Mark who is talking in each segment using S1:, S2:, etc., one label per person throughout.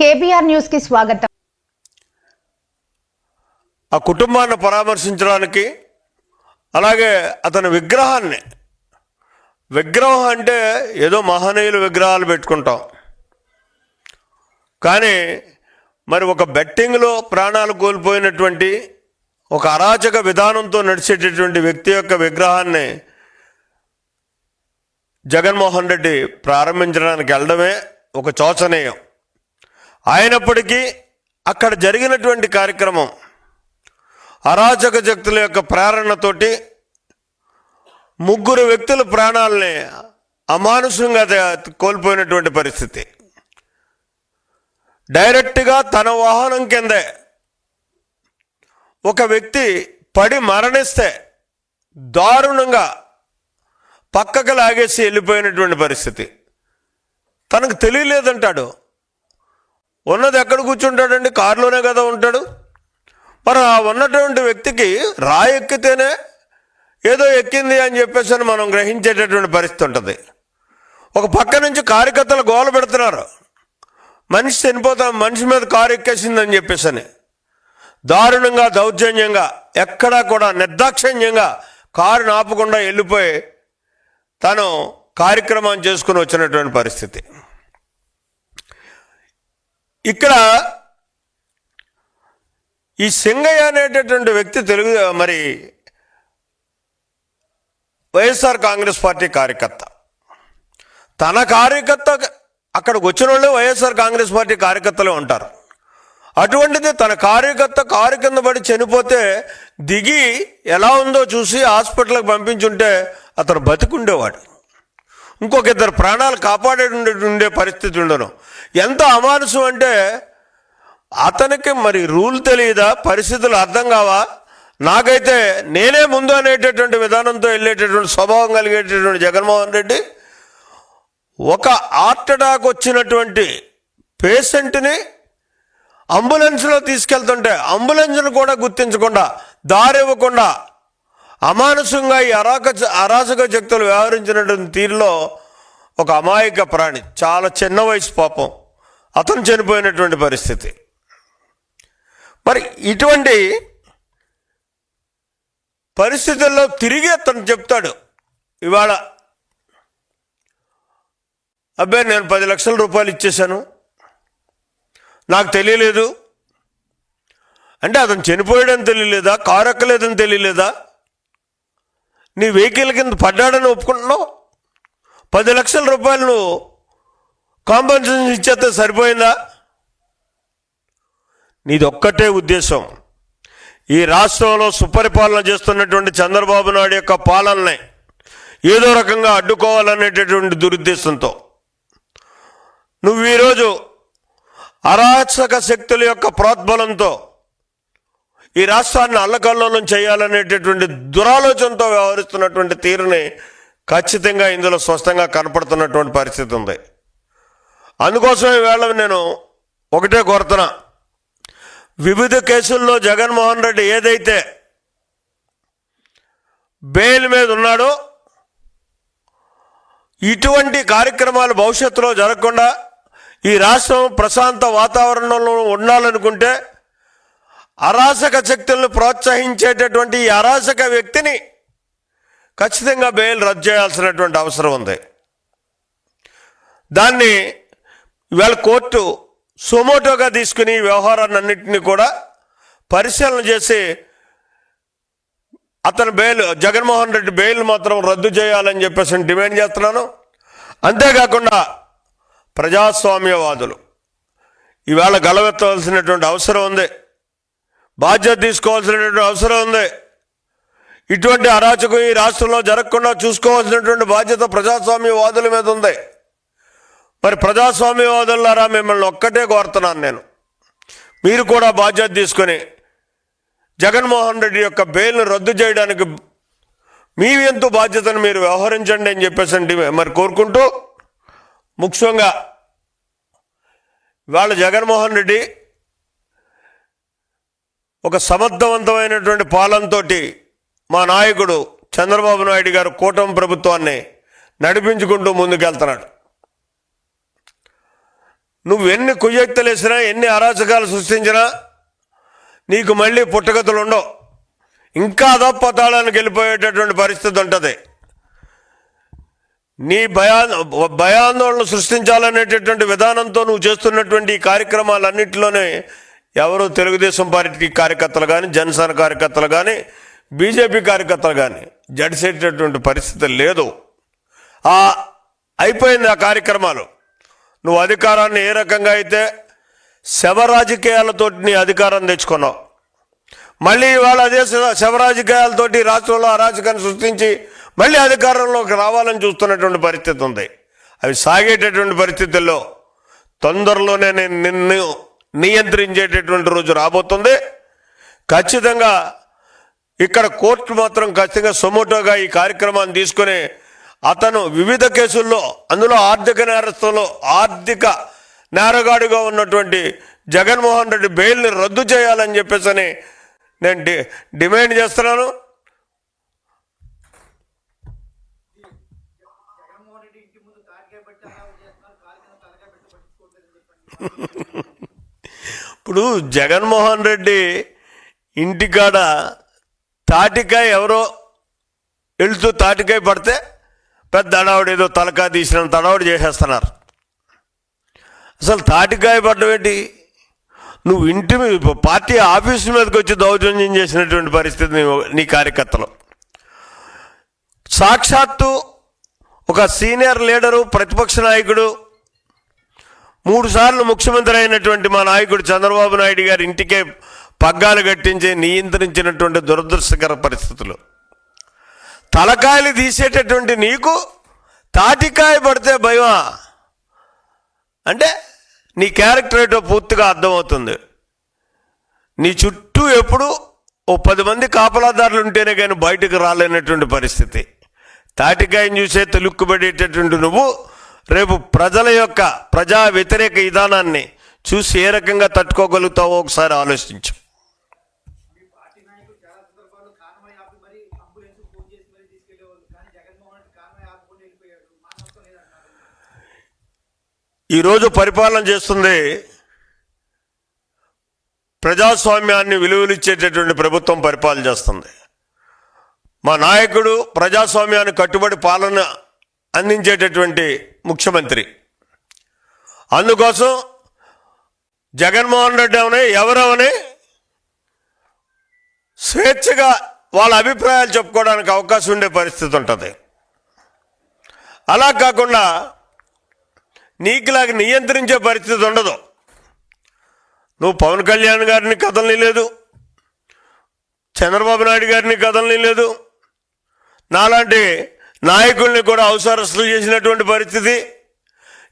S1: KBR న్యూస్కి స్వాగతం.
S2: ఆ కుటుంబాన్ని పరామర్శించడానికి అలాగే అతని విగ్రహాన్ని. విగ్రహం అంటే ఏదో మహనీయుల విగ్రహాలు పెట్టుకుంటాం. కానీ మరి ఒక బెట్టింగ్లో ప్రాణాలు కోల్పోయినటువంటి ఒక అరాచక విధానంతో నడిచేటటువంటి వ్యక్తి యొక్క విగ్రహాన్ని జగన్మోహన్ రెడ్డి ప్రారంభించడానికి వెళ్ళడమే ఒక శోచనీయం అయినప్పటికీ అక్కడ జరిగినటువంటి కార్యక్రమం అరాచక శక్తుల యొక్క ప్రేరణతోటి ముగ్గురు వ్యక్తుల ప్రాణాలని అమానుషంగా కోల్పోయినటువంటి పరిస్థితి. డైరెక్ట్గా తన వాహనం కిందే ఒక వ్యక్తి పడి మరణిస్తే దారుణంగా పక్కకు లాగేసి వెళ్ళిపోయినటువంటి పరిస్థితి. తనకు తెలియలేదంటాడు. ఉన్నది ఎక్కడ కూర్చుంటాడండి? కారులోనే కదా ఉంటాడు? మరి ఆ ఉన్నటువంటి వ్యక్తికి రాయి ఎక్కితేనే ఏదో ఎక్కింది అని చెప్పేసి అని మనం గ్రహించేటటువంటి పరిస్థితి ఉంటుంది. ఒక పక్క నుంచి కార్యకర్తలు గోల పెడుతున్నారు. మనిషి చనిపోతా మనిషి మీద కారు ఎక్కేసిందని చెప్పేసి అని దారుణంగా దౌర్జన్యంగా ఎక్కడా కూడా నిర్దాక్షిణ్యంగా కారుని ఆపకుండా వెళ్ళిపోయి తను కార్యక్రమం చేసుకుని వచ్చినటువంటి పరిస్థితి. ఇక్కడ ఈ సింగయ్య అనేటటువంటి వ్యక్తి తెలుగు మరి వైఎస్ఆర్ కాంగ్రెస్ పార్టీ కార్యకర్త. తన కార్యకర్త అక్కడికి వచ్చిన వాళ్ళు వైఎస్ఆర్ కాంగ్రెస్ పార్టీ కార్యకర్తలే ఉంటారు. అటువంటిది తన కార్యకర్త కారు కింద పడి చనిపోతే దిగి ఎలా ఉందో చూసి హాస్పిటల్కి పంపించుంటే అతను బతికుండేవాడు. ఇంకొక ఇద్దరు ప్రాణాలు కాపాడే ఉండే పరిస్థితి ఉండను. ఎంత అమానుషం అంటే అతనికి మరి రూల్ తెలియదా పరిస్థితులు అర్థం కావా? నాకైతే నేనే ముందు అనేటటువంటి విధానంతో వెళ్ళేటటువంటి స్వభావం కలిగేటటువంటి జగన్మోహన్ రెడ్డి ఒక హార్ట్ అటాక్ వచ్చినటువంటి పేషెంట్ని అంబులెన్స్లో తీసుకెళ్తుంటే అంబులెన్స్ను కూడా గుర్తించకుండా దారి ఇవ్వకుండా అమానుషంగా ఈ అరాక అరాచక శక్తులు వ్యవహరించినటువంటి తీరులో ఒక అమాయక ప్రాణి చాలా చిన్న వయసు పాపం. అతను చనిపోయినటువంటి పరిస్థితి. మరి ఇటువంటి పరిస్థితుల్లో తిరిగి అతను చెప్తాడు ఇవాళ అబ్బాయి నేను పది లక్షల రూపాయలు ఇచ్చేశాను. నాకు తెలియలేదు. అంటే అతను చనిపోయాడని తెలియలేదా? కారు ఎక్కలేదని తెలియలేదా? నీ వెహికల్ కింద పడ్డాడని ఒప్పుకుంటున్నావు? పది లక్షల రూపాయలు నువ్వు కాంపెన్సేషన్ ఇచ్చేస్తే సరిపోయిందా? నీది ఒక్కటే ఉద్దేశం. ఈ రాష్ట్రంలో సుపరిపాలన చేస్తున్నటువంటి చంద్రబాబు నాయుడు యొక్క పాలనని ఏదో రకంగా అడ్డుకోవాలనేటటువంటి దురుద్దేశంతో. నువ్వు ఈరోజు అరాచక శక్తుల యొక్క ప్రోద్బలంతో ఈ రాష్ట్రాన్ని అల్లకల్లోలం చేయాలనేటటువంటి దురాలోచనతో వ్యవహరిస్తున్నటువంటి తీరుని ఖచ్చితంగా ఇందులో స్పష్టంగా కనపడుతున్నటువంటి పరిస్థితి ఉంది. అందుకోసం ఈవేళ నేను ఒకటే కోరుతున్నా. వివిధ కేసుల్లో జగన్మోహన్ రెడ్డి ఏదైతే బెయిల్ మీద ఉన్నాడో ఇటువంటి కార్యక్రమాలు భవిష్యత్తులో జరగకుండా ఈ రాష్ట్రం ప్రశాంత వాతావరణంలో ఉండాలనుకుంటే అరాచక శక్తులను ప్రోత్సహించేటటువంటి ఈ అరాచక వ్యక్తిని ఖచ్చితంగా బెయిల్ రద్దు చేయాల్సినటువంటి అవసరం ఉంది. దాన్ని ఇవాళ కోర్టు సొమోటోగా తీసుకుని ఈ వ్యవహారాన్నింటినీ కూడా పరిశీలన చేసి అతని బెయిల్ జగన్మోహన్ రెడ్డి బెయిల్ మాత్రం రద్దు చేయాలని చెప్పేసి డిమాండ్ చేస్తున్నాను. అంతేకాకుండా ప్రజాస్వామ్యవాదులు ఈవేళ గలవెత్తవలసినటువంటి అవసరం ఉంది. బాధ్యత తీసుకోవాల్సినటువంటి అవసరం ఉంది. ఇటువంటి అరాచకం ఈ రాష్ట్రంలో జరగకుండా చూసుకోవాల్సినటువంటి బాధ్యత ప్రజాస్వామ్యవాదుల మీద ఉంది. మరి ప్రజాస్వామ్యవాదులారా మిమ్మల్ని ఒక్కటే కోరుతున్నాను నేను. మీరు కూడా బాధ్యత తీసుకొని జగన్మోహన్ రెడ్డి యొక్క బెయిల్ను రద్దు చేయడానికి మీ ఎంతో బాధ్యతను మీరు వ్యవహరించండి అని చెప్పేసి అంటే మరి కోరుకుంటూ ముఖ్యంగా ఇవాళ జగన్మోహన్ రెడ్డి ఒక సమర్థవంతమైనటువంటి పాలనతో మా నాయకుడు చంద్రబాబు నాయుడు గారు కూటమి ప్రభుత్వాన్ని నడిపించుకుంటూ ముందుకెళ్తున్నాడు. నువ్వు ఎన్ని వేసినా ఎన్ని అరాచకాలు సృష్టించినా నీకు మళ్ళీ పుట్టగతులు ఉండవు ఇంకా అధపతాళానికి వెళ్ళిపోయేటటువంటి పరిస్థితి ఉంటుంది. నీ భయా భయాందోళన సృష్టించాలనేటటువంటి విధానంతో నువ్వు చేస్తున్నటువంటి ఈ కార్యక్రమాలన్నింటిలోనే ఎవరు తెలుగుదేశం పార్టీ కార్యకర్తలు కానీ జనసేన కార్యకర్తలు కానీ బీజేపీ కార్యకర్తలు కానీ జడిసేటటువంటి పరిస్థితి లేదు. అయిపోయింది ఆ కార్యక్రమాలు. నువ్వు అధికారాన్ని ఏ రకంగా అయితే శవ రాజకీయాలతో నీ అధికారం తెచ్చుకున్నావు. మళ్ళీ ఇవాళ అదే శవరాజకీయాలతోటి రాష్ట్రంలో అరాచకాన్ని సృష్టించి మళ్ళీ అధికారంలోకి రావాలని చూస్తున్నటువంటి పరిస్థితి ఉంది. అవి సాగేటటువంటి పరిస్థితుల్లో తొందరలోనే నేను నిన్ను నియంత్రించేటటువంటి రోజు రాబోతుంది. ఖచ్చితంగా ఇక్కడ కోర్టు మాత్రం ఖచ్చితంగా సొమోటోగా ఈ కార్యక్రమాన్ని తీసుకొని అతను వివిధ కేసుల్లో అందులో ఆర్థిక నేరస్తుల్లో ఆర్థిక నేరగాడిగా ఉన్నటువంటి జగన్మోహన్ రెడ్డి బెయిల్ని రద్దు చేయాలని చెప్పేసి అని నేను డి డిమాండ్ చేస్తున్నాను. ఇప్పుడు జగన్మోహన్ రెడ్డి ఇంటికాడ తాటికాయ ఎవరో వెళుతూ తాటికాయ పడితే పెద్ద అడావుడు ఏదో తలకా తీసినంత అడావుడు చేసేస్తున్నారు. అసలు తాటికాయ పడ్డం ఏంటి? నువ్వు ఇంటి మీద పార్టీ ఆఫీస్ మీదకి వచ్చి దౌర్జన్యం చేసినటువంటి పరిస్థితి నీ- కార్యకర్తలు. సాక్షాత్తు ఒక సీనియర్ లీడరు ప్రతిపక్ష నాయకుడు మూడుసార్లు ముఖ్యమంత్రి అయినటువంటి మా నాయకుడు చంద్రబాబు నాయుడు గారి ఇంటికే పగ్గాలు కట్టించి నియంత్రించినటువంటి దురదృష్టకర పరిస్థితులు. తలకాయలు తీసేటటువంటి నీకు తాటికాయ పడితే భయమా? అంటే నీ క్యారెక్టర్ ఏంటో పూర్తిగా అర్థమవుతుంది. నీ చుట్టూ ఎప్పుడు ఓ పది మంది కాపలాదారులు ఉంటేనే కానీ బయటకు రాలేనటువంటి పరిస్థితి. తాటికాయని చూసే తెలుక్కుబడేటటువంటి నువ్వు రేపు ప్రజల యొక్క ప్రజా వ్యతిరేక విధానాన్ని చూసి ఏ రకంగా తట్టుకోగలుగుతావో ఒకసారి ఆలోచించు
S1: మీ పార్టీ నాయకులు చాలా సందర్భాల్లో కాన్వాయ్ ఆపి మరి అంబులెన్స్ ఫోన్ చేసి మరి తీసుకెళ్ళేవాళ్ళు కానీ జగన్మోహన్ రెడ్డి కాన్వాయ్ ఆపకుండా వెళ్ళిపోయాడు మానవత్వం లేదంటారు
S2: ఈరోజు పరిపాలన చేస్తుంది ప్రజాస్వామ్యాన్ని విలువలిచ్చేటటువంటి ప్రభుత్వం పరిపాలన చేస్తుంది. మా నాయకుడు ప్రజాస్వామ్యాన్ని కట్టుబడి పాలన అందించేటటువంటి ముఖ్యమంత్రి. అందుకోసం జగన్మోహన్ రెడ్డి అవని ఎవరవని స్వేచ్ఛగా వాళ్ళ అభిప్రాయాలు చెప్పుకోవడానికి అవకాశం ఉండే పరిస్థితి ఉంటుంది. అలా కాకుండా నీకులాగా నియంత్రించే పరిస్థితి ఉండదు. నువ్వు పవన్ కళ్యాణ్ గారిని కథలు లేదు చంద్రబాబు నాయుడు గారిని కథలు లేదు నాలాంటి నాయకుల్ని కూడా అవసరస్తులు చేసినటువంటి పరిస్థితి.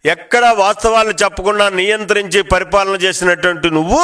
S2: ఎక్కడ వాస్తవాలను చెప్పకుండా నియంత్రించి పరిపాలన చేసినటువంటి నువ్వు